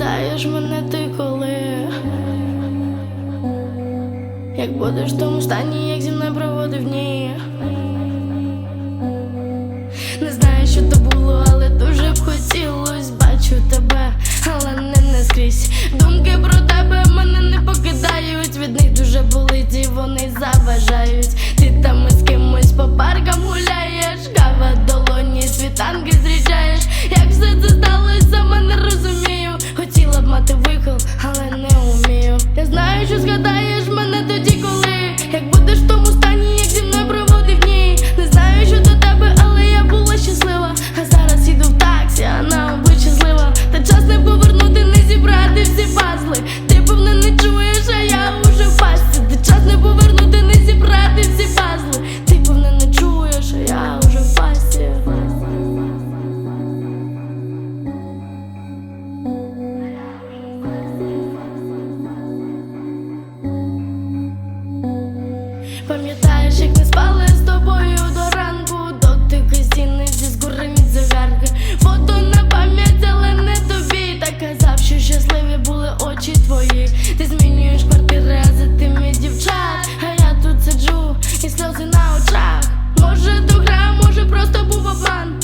Згадаєш мене ти коли, як будеш в тому стані, як зі мною проводив дні Не знаю, що то було, але дуже б хотілось бачу тебе, але не наскрізь. Думки про тебе мене не покидають. Від них дуже болить і вони заважають. Ти там з кимось по паркам гуляєш, кава долоні світанки. Вмію. Я Пам'ятаєш, як ми спали з тобою до ранку, дотики стіни зі згорені загарки Фото на пам'ять, але не тобі Та казав, що щасливі були очі твої. Ти змінюєш квартири, а за тими дівчат. А я тут сиджу і сльози на очах. Може, то гра, може, просто був обман